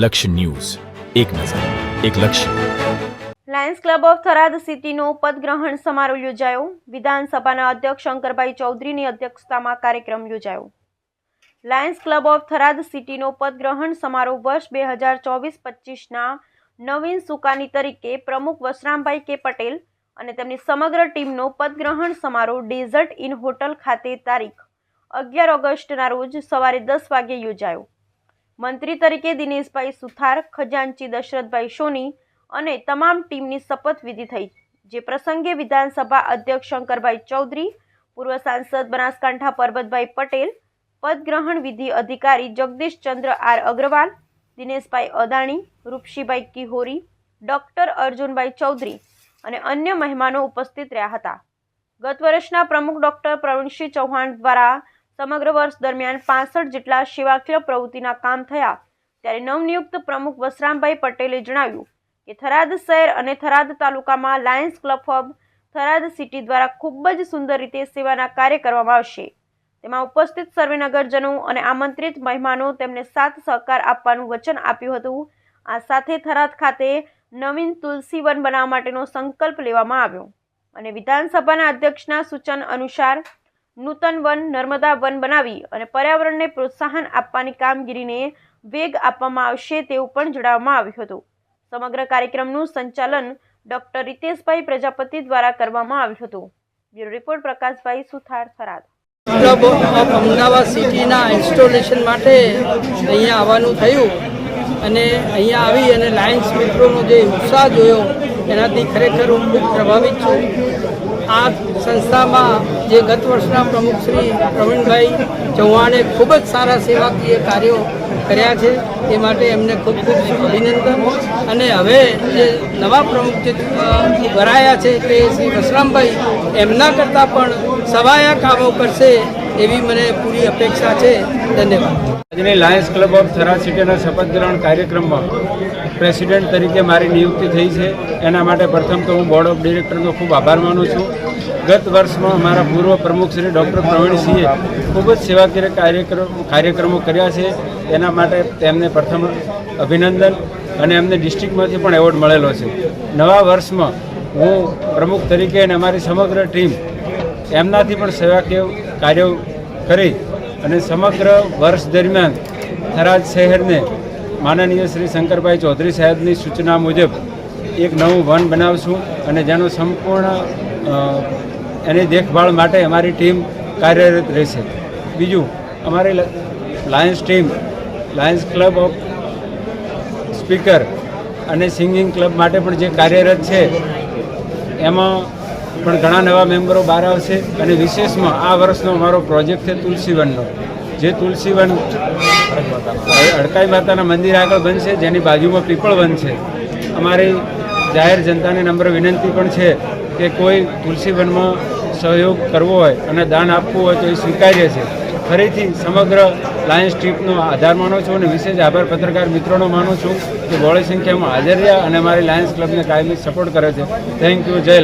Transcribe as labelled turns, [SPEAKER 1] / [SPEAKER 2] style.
[SPEAKER 1] લક્ષ્ય ન્યૂઝ. એક નજર, એક લક્ષ્ય.
[SPEAKER 2] લાયન્સ ક્લબ ઓફ થરાદ સિટીનો પદગ્રહણ સમારોહ યોજાયો. વિધાનસભાના અધ્યક્ષ શંકરભાઈ ચૌધરીની અધ્યક્ષતામાં કાર્યક્રમ યોજાયો. લાયન્સ ક્લબ ઓફ થરાદ સિટીનો પદગ્રહણ સમારોહ વર્ષ બે હજાર ચોવીસ પચીસના નવીન સુકાની તરીકે પ્રમુખ વસરામભાઈ કે પટેલ અને તેમની સમગ્ર ટીમનો પદગ્રહણ સમારોહ ડેઝર્ટ ઇન હોટલ ખાતે તારીખ અગિયાર ઓગસ્ટના રોજ સવારે દસ વાગ્યે યોજાયો. મંત્રી તરીકે દિનેશભાઈ સુથાર, ખજાનચી દશરથભાઈ સોની અને તમામ ટીમની શપથવિધિ થઈ, જે પ્રસંગે વિધાનસભા અધ્યક્ષ શંકરભાઈ ચૌધરી, પૂર્વ સાંસદ બનાસકાંઠા પરબતભાઈ પટેલ, પદગ્રહણ વિધિ અધિકારી જગદીશચંદ્ર આર અગ્રવાલ, દિનેશભાઈ અદાણી, રૂપસીભાઈ કિહોરી, ડૉક્ટર અર્જુનભાઈ ચૌધરી અને અન્ય મહેમાનો ઉપસ્થિત રહ્યા હતા. ગત વર્ષના પ્રમુખ ડૉક્ટર પ્રવીણસિંહ ચૌહાણ દ્વારા સમગ્ર વર્ષ દરમિયાન પાસઠ જેટલા સેવાકીય પ્રવૃત્તિના કામ થયા, ત્યારે નવનિયુક્ત પ્રમુખ વસરામભાઈ પટેલે જણાવ્યું કે થરાદ શહેર અને થરાદ તાલુકામાં Lions Club of Tharad city દ્વારા ખૂબ જ સુંદર રીતે સેવાના કાર્ય કરવામાં આવશે. તેમાં ઉપસ્થિત સર્વે નગરજનો અને આમંત્રિત મહેમાનો તેમને સાથ સહકાર આપવાનું વચન આપ્યું હતું. આ સાથે થરાદ ખાતે નવીન તુલસી વન બનાવવા માટેનો સંકલ્પ લેવામાં આવ્યો અને વિધાનસભાના અધ્યક્ષના સૂચન અનુસાર નૂતન વન નર્મદા વન બનાવી અને પર્યાવરણને પ્રોત્સાહન આપવાની કામગીરીને વેગ આપવામાં આવશે તેવું પણ જણાવવામાં આવ્યું હતું. સમગ્ર કાર્યક્રમનું સંચાલન ડોક્ટર રીતેશભાઈ પ્રજાપતિ દ્વારા કરવામાં આવ્યું હતું. Bureau report Prakashbhai Suthar Tharad.
[SPEAKER 3] Club of Ahmedabad સિટીના ઇન્સ્ટોલેશન માટે અહીંયા આવવાનું થયું અને અહીંયા આવી અને લાયન્સ મિત્રોનો જે ઉત્સાહ જોયો, એનાથી ખરેખર હું ખૂબ પ્રભાવિત છું. આ સંસ્થામાં જે ગત વર્ષના પ્રમુખ શ્રી પ્રવીણભાઈ ચૌહાણે ખૂબ જ સારા સેવાકીય કાર્યો કર્યા છે, એ માટે એમને ખૂબ ખૂબ અભિનંદન. અને હવે જે નવા પ્રમુખ જે ભરાયા છે તે શ્રી વસરામભાઈ, એમના કરતાં પણ સવાયા કામો કરશે એવી મને પૂરી અપેક્ષા છે. ધન્યવાદ.
[SPEAKER 4] આજની લાયન્સ ક્લબ ઓફ થરા સિટીના શપથ ગ્રહણ કાર્યક્રમમાં પ્રેસિડેન્ટ તરીકે મારી નિયુક્તિ થઈ છે. એના માટે પ્રથમ તો હું બોર્ડ ઓફ ડિરેક્ટરનો ખૂબ આભાર માનું છું. ગત વર્ષમાં અમારા પૂર્વ પ્રમુખ શ્રી ડૉક્ટર પ્રવીણસિંહે ખૂબ જ સેવાકીય કાર્યક્રમ, કાર્યક્રમો કર્યા છે. એના માટે તેમને પ્રથમ અભિનંદન અને એમને ડિસ્ટ્રિક્ટમાંથી પણ એવોર્ડ મળેલો છે. નવા વર્ષમાં હું પ્રમુખ તરીકે અને અમારી સમગ્ર ટીમ એમનાથી પણ સેવાકીય કાર્યો કરી અને સમગ્ર વર્ષ દરમિયાન થરાદ શહેરને માનનીય શ્રી શંકરભાઈ ચૌધરી સાહેબની સૂચના મુજબ એક નવું વન બનાવશું અને જેનો સંપૂર્ણ એની દેખભાળ માટે અમારી ટીમ કાર્યરત રહેશે. બીજું, અમારી Lions team, Lions Club of speaker અને સિંગિંગ ક્લબ માટે પણ જે કાર્યરત છે, એમાં પણ ઘણા નવા મેમ્બરો બહાર આવશે અને વિશેષમાં આ વર્ષનો અમારો પ્રોજેક્ટ છે તુલસીવનનો જે તુલસીવન અડકાઈ માતાના મંદિર આગળ બનશે, જેની બાજુમાં પીપળ વન છે. અમારી જાહેર જનતાને નમ્ર વિનંતી પણ છે કે કોઈ તુલસીવનમાં સહયોગ કરવો હોય અને દાન આપવું હોય તો એ સ્વીકાર્ય છે. ફરીથી સમગ્ર લાયન્સ ટ્રીપનો આધાર માનું છું અને વિશેષ આભાર પત્રકાર મિત્રોનો માનું છું કે બહોળી સંખ્યામાં હાજર રહ્યા અને અમારી લાયન્સ ક્લબને કાયમી સપોર્ટ કરે છે. Thank you. જય